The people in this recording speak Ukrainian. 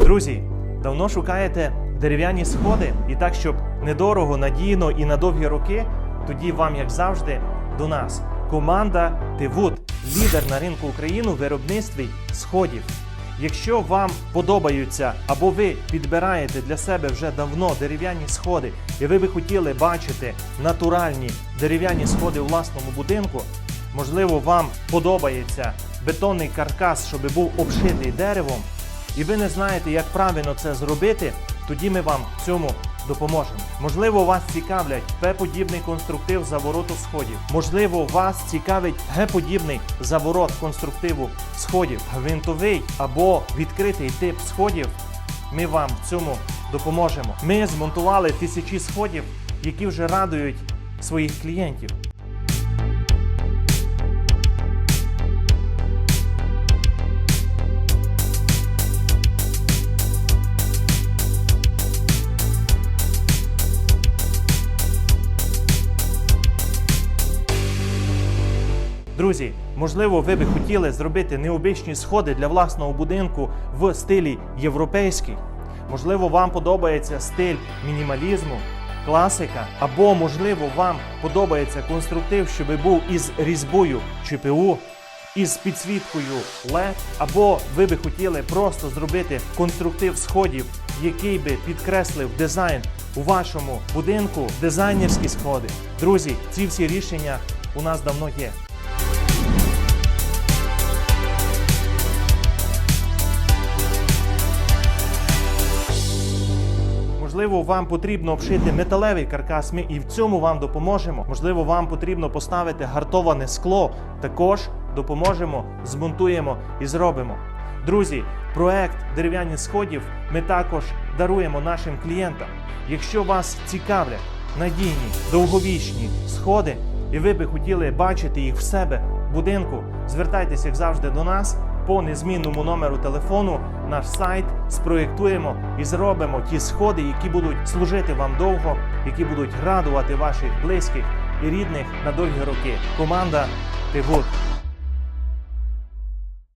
Друзі, давно шукаєте дерев'яні сходи і так, щоб недорого, надійно і на довгі роки, тоді вам, як завжди, до нас. Команда Тивуд, лідер на ринку України у виробництві сходів. Якщо вам подобаються або ви підбираєте для себе вже давно дерев'яні сходи, і ви би хотіли бачити натуральні дерев'яні сходи у власному будинку, можливо, вам подобається бетонний каркас, щоб був обшитий деревом, і ви не знаєте, як правильно це зробити, тоді ми вам в цьому допоможемо. Можливо, вас цікавлять П-подібний конструктив завороту сходів. Можливо, вас цікавить Г-подібний заворот конструктиву сходів, гвинтовий або відкритий тип сходів. Ми вам в цьому допоможемо. Ми змонтували тисячі сходів, які вже радують своїх клієнтів. Друзі, можливо, ви би хотіли зробити необичні сходи для власного будинку в стилі європейський. Можливо, вам подобається стиль мінімалізму, класика, або, можливо, вам подобається конструктив, щоб був із різьбою ЧПУ, із підсвіткою LED, або ви би хотіли просто зробити конструктив сходів, який би підкреслив дизайн у вашому будинку, дизайнерські сходи. Друзі, ці всі рішення у нас давно є. Можливо, вам потрібно обшити металевий каркас. Ми і в цьому вам допоможемо. Можливо, вам потрібно поставити гартоване скло. Також допоможемо, змонтуємо і зробимо. Друзі, проект дерев'яні сходів ми також даруємо нашим клієнтам. Якщо вас цікавлять надійні, довговічні сходи, і ви би хотіли бачити їх в себе в будинку, звертайтеся як завжди до нас по незмінному номеру телефону, наш сайт спроєктуємо і зробимо ті сходи, які будуть служити вам довго, які будуть радувати ваших близьких і рідних на довгі роки. Команда Півуд.